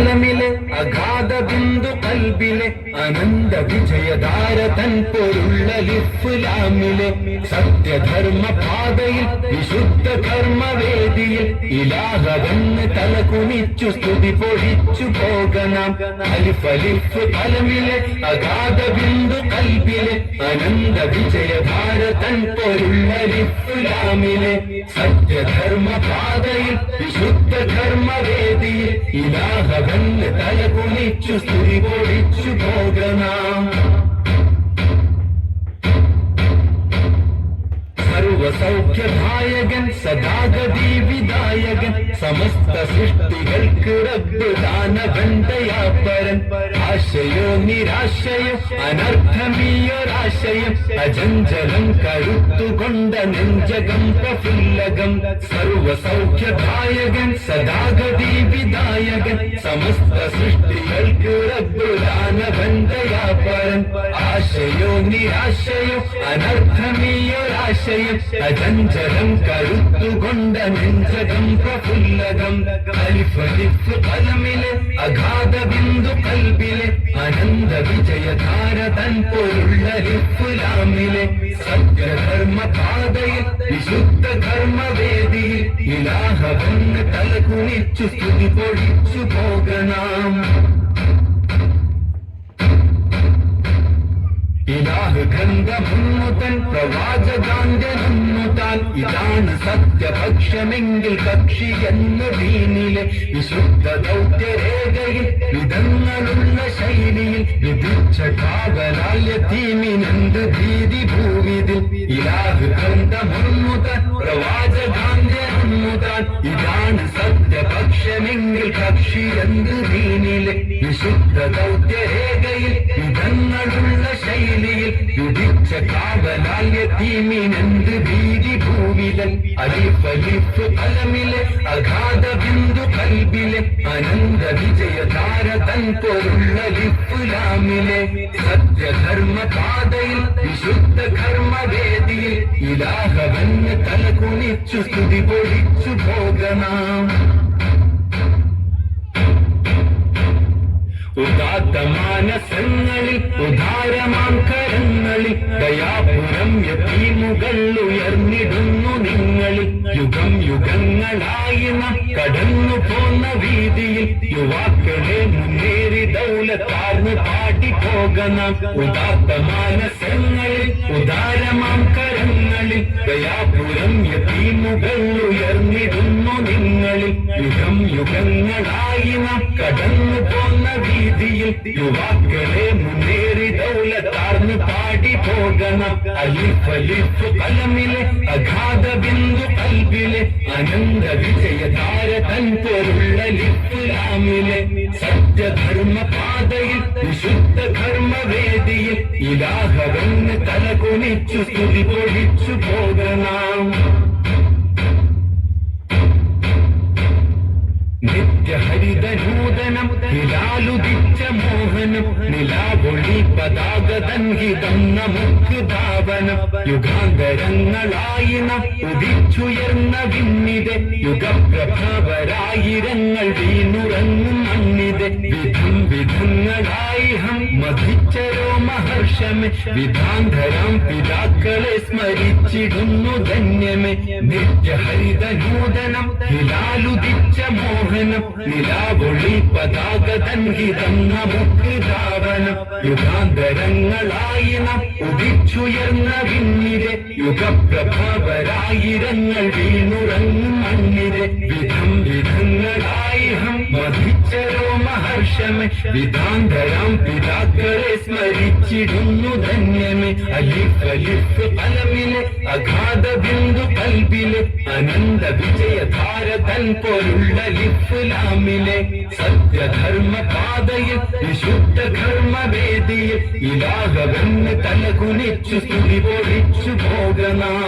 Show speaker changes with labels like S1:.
S1: കലമിലെ അഗാധ ബിന്ദു കൽബിലെ അനന്ത വിജയധാര തൻ പൊരുള്ള ലിഫുലാമിലെ സത്യധർമ്മ പാതയിൽ വിശുദ്ധ കർമ്മവേദിയിൽ ഇലാഹവെന്ന് തലകുനിച്ചു സ്തുതി പൊഴിച്ചു പോകണം. അലിഫലിഫ് ഫലമിലെ അഗാധ ബിന്ദു കൽബിലെ അനന്ത വിജയധാര തൻ പൊരുള്ള ലിഫുലാമിലെ സത്യധർമ്മ പാതയിൽ വിശുദ്ധ കർമ്മവേദിയിൽ ഇലാഹവെന്ന് തലകുനിച്ചു സ്തുതി പൊഴിച്ചു സർവസൗഖ്യദായകൻ സദാഗതി വിദായകൻ സമസ്ത സൃഷ്ടികൾക്ക് റബ്ബ് പരൻ ആശയോ നിരാശയോ അനർത്ഥമീയൊരാശയം അജഞ്ചലം കരുത്തുകൊണ്ട നെഞ്ചകം പ്രഫുല്ലകം. സർവസൗഖ്യദായകൻ സദാഗതി വിദായകൻ സമസ്ത സൃഷ്ടികൾക്ക് റബ്ബ് ദാനവന്തയാപരൻ ആശയോ നിരാശയോ അനർത്ഥമീയൊരാശയം അജഞ്ചലം കരുത്തുകൊണ്ട നെഞ്ചകം പ്രഫുല്ലകം അലിഫലിഫ് കലമിലെ അഗാധ ബിന്ദു കൽബിലെ അനന്ത വിജയധാര തൻ പൊരുള്ള ലിഫുലാമിലെ സത്യധർമ്മ പാതയിൽ വിശുദ്ധ ധർമ്മവേദിയിൽ ഇലാഹവന്ന് തലകുനിച്ചു സ്തുതി പൊഴിച്ചു പോകണം ഇലാഹ് ഗ്രന്ഥമുന്നുതൻ ഇതാണ് സത്യപക്ഷമെങ്കിൽ കക്ഷി എന്ന ദീനിലെ വിശുദ്ധ ദൗത്യരേഖയിൽ വിധങ്ങളുള്ള ശൈലിയിൽ വിധിച്ച കാവലാല്യത്തീമിനെന്ത് ഭീതി ഭൂവിതിൽ. ഇലാഹ് ഗ്രന്ഥമുന്നുതൻ ഇതാണ് സത്യപക്ഷമെങ്കിൽ കക്ഷി എന്ത് ദീനിലെ വിശുദ്ധ ദൗത്യരേഖ ശൈലിയിൽ കാവലായ തീമിനെന്ത് ഭീതി ഭൂവിലൻ അലിഫലിഫ് കലമിലെ അഗാധ ബിന്ദു കൽബിലെ അനന്ത വിജയധാര തൻ പൊരുള്ള രാമിലെ സത്യധർമ്മ പാതയിൽ വിശുദ്ധ കർമ്മവേദിയിൽ ഇലാഹവന് തലകുണിച്ചു സ്തുതി പൊഴിച്ചു പോകണം ഉദാത്ത മാനസങ്ങളിൽ ഉദാരമാം കരങ്ങളിൽ ദയാപുരം യതീമുകൾ ഉയർന്നിടുന്നു നിങ്ങളിൽ. യുഗം യുഗങ്ങളായി കടന്നു പോന്ന വീതിയിൽ യുവാക്കളെ മുന്നേറി ദൗലത്താർന്ന് പാടിപ്പോകണം. ഉദാത്ത മാനസങ്ങളിൽ ഉദാരമാം കരങ്ങളിൽ ദയാപുരം യതീമുകൾ ഉയർന്നിടുന്നു നിങ്ങളിൽ യുഗം യുഗങ്ങളായി കടന്നു പോന്ന വീതിയിൽ യുവാക്കളെ മുന്നേറി ദൗലത്താർന്ന് പാടി പോകണം. അലിഫ് അലിഫ് കലമിലെ അഗാധ ബിന്ദു കൽബിലെ അനന്ത വിജയധാര തൻ പൊരുള്ള ലിഫുലാമിലെ സത്യധർമ്മ പാതയിൽ വിശുദ്ധ ധർമ്മവേദിയിൽ ഇലാഹവെന്ന് തലകുനിച്ചു സ്തുതി പൊഴിച്ചു പോകണം നിലാവൊളി പതാകതൻ ഹിതം നമുക്ക് ഭാവന. യുഗാന്തരങ്ങളായി നാം ഉദിച്ചുയർന്ന വിണ്ണിതെ. യുഗപ്രഭാവരായിരങ്ങൾ വീണുറങ്ങും മണ്ണിത്. വിധം വിധങ്ങളായി ഹം മധിച്ചരോ മഹർഷമേ. വിധാന്തരാം പിതാക്കളെ സ്മരിച്ചിടുന്നു ധന്യമേ. നിത്യഹരിത നൂതനം നിലാലുദിച്ച മോഹനം നിലാവൊളി പതാക തൻഹിതം നമുക്ക് ധാവനം യുഗാന്തരങ്ങളായി നാം ഉദിച്ചുയർന്ന പിന്നിരെ യുഗപ്രഭാവരായിരങ്ങൾ വീണുറങ്ങും മണ്ണിരെ വിധം വിധങ്ങളായി ഹം വധിച്ചരോ മഹർഷമേ. വിധാന്തരാം പിതാക്കളെ സ്മരിച്ചിടുന്നു ധന്യമേ. അലിഫ് അലിഫ് കലമിലെ അഗാധ ബിന്ദു കൽബിലെ അനന്ത വിജയധാര തൻ പോലുള്ള ലിഫുലാമിലെ സത്യധർമ്മ പാതയിൽ വിശുദ്ധ കർമ്മവേദിയിൽ ഇലാകവെന്ന് തല കുനിച്ചു സ്തുതി പൊഴിച്ചു പോകണം